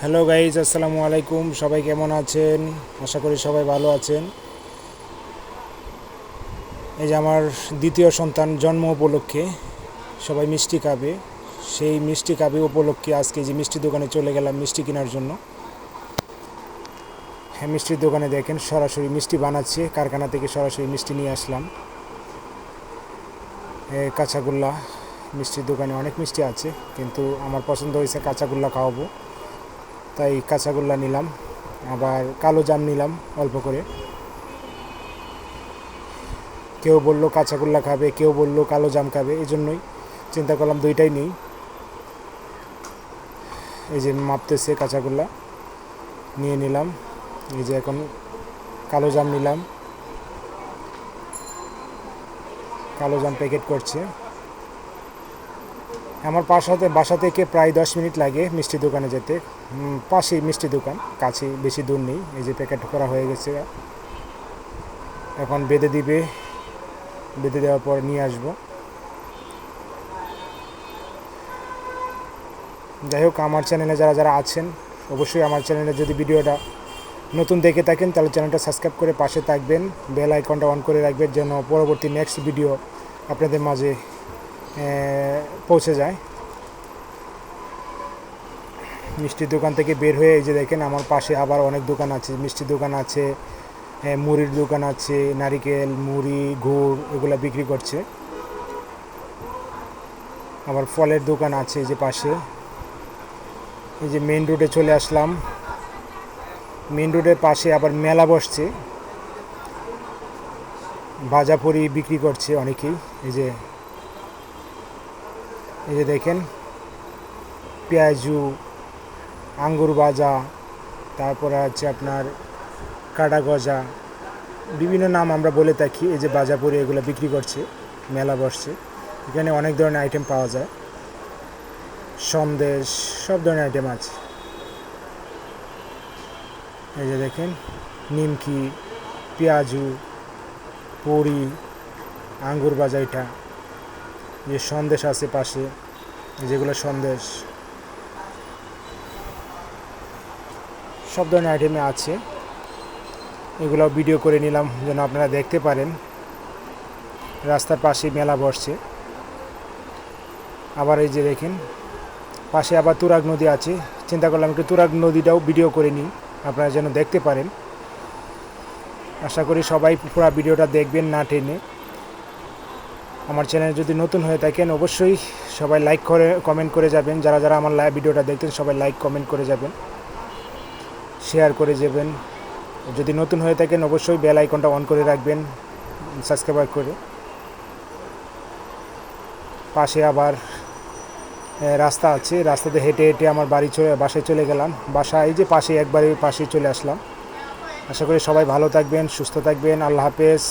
Hello guys আসসালামু আলাইকুম। সবাই কেমন আছেন? আশা করি সবাই ভালো আছেন। এই যে আমার দ্বিতীয় সন্তান জন্ম উপলক্ষে, সবাই মিষ্টি খাবে। সেই মিষ্টি খাবে উপলক্ষে আজকে যে মিষ্টি দোকানে চলে গেলাম মিষ্টি কেনার জন্য। হ্যাঁ মিষ্টির দোকানে দেখেন, সরাসরি মিষ্টি বানাচ্ছে, কারখানা থেকে সরাসরি মিষ্টি নিয়ে আসলাম। কাঁচাগোল্লা, মিষ্টির দোকানে অনেক মিষ্টি আছে, কিন্তু আমার পছন্দ হয়েছে কাঁচাগোল্লা খাওয়াবো। তাই কাঁচাগোল্লা নিলাম, আবার কালো জাম নিলাম অল্প করে। কেউ বলল কাঁচাগোল্লা খাবে, কেউ বলল কালো জাম খাবে এই জন্যই চিন্তা করলাম দুইটাই নেই। এই যে মাপতেছে কাঁচাগোল্লা, নিয়ে নিলাম। এই যে এখন কালো জাম নিলাম। কালো জাম প্যাকেট করছে। আমার বাসাতে বাসা থেকে প্রায় দশ মিনিট লাগে মিষ্টি দোকানে যেতে। পাশেই মিষ্টি দোকান কাছে বেশি দূর নেই। এই যে প্যাকেট করা হয়ে গেছে। এখন বেঁধে দিবে। বেঁধে দেওয়ার পর নিয়ে আসব। যাই হোক, আমার চ্যানেলে যারা যারা আছেন, অবশ্যই আমার চ্যানেলে যদি ভিডিওটা নতুন দেখে থাকেন, তাহলে চ্যানেলটা সাবস্ক্রাইব করে পাশে থাকবেন। বেল আইকনটা অন করে রাখবেন, যেন পরবর্তী নেক্সট ভিডিও আপনাদের মাঝে পৌঁছে যায়। মিষ্টির দোকান থেকে বের হয়ে এই যে দেখেন, আমার পাশে আবার অনেক দোকান আছে। মিষ্টির দোকান আছে মুড়ির দোকান আছে, নারিকেল, মুড়ি, গুড় এগুলো বিক্রি করছে। আবার ফলের দোকান আছে এই যে পাশে। এই যে মেন রোডে চলে আসলাম। মেন রোডের পাশে আবার মেলা বসছে। ভাজাপুরি বিক্রি করছে অনেকেই। এই যে এই যে দেখেন, পেঁয়াজু, আঙ্গুর ভাজা, তারপরে আছে আপনার কাটা গজা, বিভিন্ন নাম আমরা বলে থাকি, এই যে বাজাপুরে এগুলো বিক্রি করছে, মেলা বসছে। এখানে অনেক ধরনের আইটেম পাওয়া যায়। সন্দেশ, সব ধরনের আইটেম আছে। এই যে দেখেন, নিমকি, পেঁয়াজু, পুরি, আঙ্গুর বাজা এটা। যে সন্দেশ আছে পাশে, যেগুলো সন্দেশ। সব ধরনের আইটেমে আছে। এগুলো ভিডিও করে নিলাম, যেন আপনারা দেখতে পারেন। রাস্তার পাশে মেলা বসছে। আবার এই যে দেখেন, পাশে আবার তুরাগ নদী আছে। চিন্তা করলাম একটু তুরাগ নদীটাও ভিডিও করে নিই, আপনারা যেন দেখতে পারেন। আশা করি সবাই পুরো ভিডিওটা দেখবেন না টেনে। আমার চ্যানেল যদি নতুন হয়ে থাকেন, অবশ্যই সবাই লাইক করে কমেন্ট করে যাবেন। যারা যারা আমার লাইভ ভিডিওটা দেখতেন সবাই লাইক কমেন্ট করে যাবেন। শেয়ার করে যাবেন। যদি নতুন হয়ে থাকেন, অবশ্যই বেল আইকনটা অন করে রাখবেন সাবস্ক্রাইব করে। পাশে আবার রাস্তা আছে। রাস্তাতে হেঁটে হেঁটে আমার বাড়ি চলে, বাসায় চলে গেলাম। বাসা এই যে পাশে একবারে পাশে চলে আসলাম। আশা করি সবাই ভালো থাকবেন, সুস্থ থাকবেন। আল্লাহ হাফেজ।